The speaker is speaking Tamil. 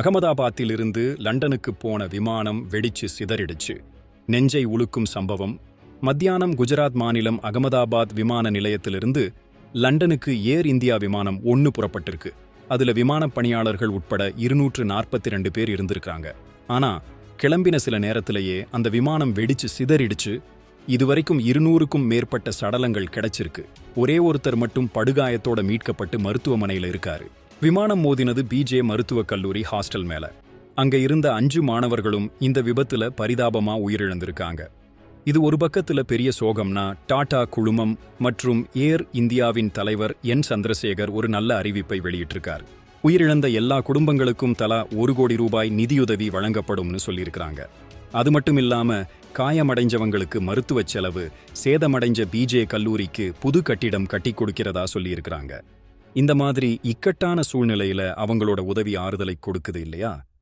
அகமதாபாத்திலிருந்து லண்டனுக்கு போன விமானம் வெடிச்சு சிதறிடுச்சு. நெஞ்சை உழுக்கும் சம்பவம். மத்தியானம் குஜராத் மாநிலம் அகமதாபாத் விமான நிலையத்திலிருந்து லண்டனுக்கு ஏர் இந்தியா விமானம் ஒன்னு புறப்பட்டிருக்கு. அதுல விமானப் பணியாளர்கள் உட்பட இருநூற்று நாற்பத்தி ரெண்டு பேர் இருந்திருக்காங்க ஆனா கிளம்பின சில நேரத்திலேயே அந்த விமானம் வெடிச்சு சிதறிடுச்சு. இதுவரைக்கும் இருநூறுக்கும் மேற்பட்ட சடலங்கள் கிடைச்சிருக்கு. ஒரே ஒருத்தர் மட்டும் படுகாயத்தோட மீட்கப்பட்டு மருத்துவமனையில இருக்காரு. விமானம் மோதினது பிஜே மருத்துவக் கல்லூரி ஹாஸ்டல் மேல. அங்க இருந்த அஞ்சு மாணவர்களும் இந்த விபத்துல பரிதாபமா உயிரிழந்திருக்காங்க. இது ஒரு பக்கத்துல பெரிய சோகம்னா டாடா குழுமம் மற்றும் ஏர் இந்தியாவின் தலைவர் என் சந்திரசேகர் ஒரு நல்ல அறிவிப்பை வெளியிட்டிருக்கார். உயிரிழந்த எல்லா குடும்பங்களுக்கும் தலா ஒரு கோடி ரூபாய் நிதியுதவி வழங்கப்படும்னு சொல்லியிருக்கிறாங்க. அது மட்டும் இல்லாம காயமடைஞ்சவங்களுக்கு மருத்துவச் செலவு சேதமடைஞ்ச பிஜே கல்லூரிக்கு புது கட்டிடம் கட்டி கொடுக்கிறதா சொல்லியிருக்கிறாங்க. இந்த மாதிரி இக்கட்டான சூழ்நிலையில அவங்களோட உதவி ஆறுதலை கொடுக்குது இல்லையா?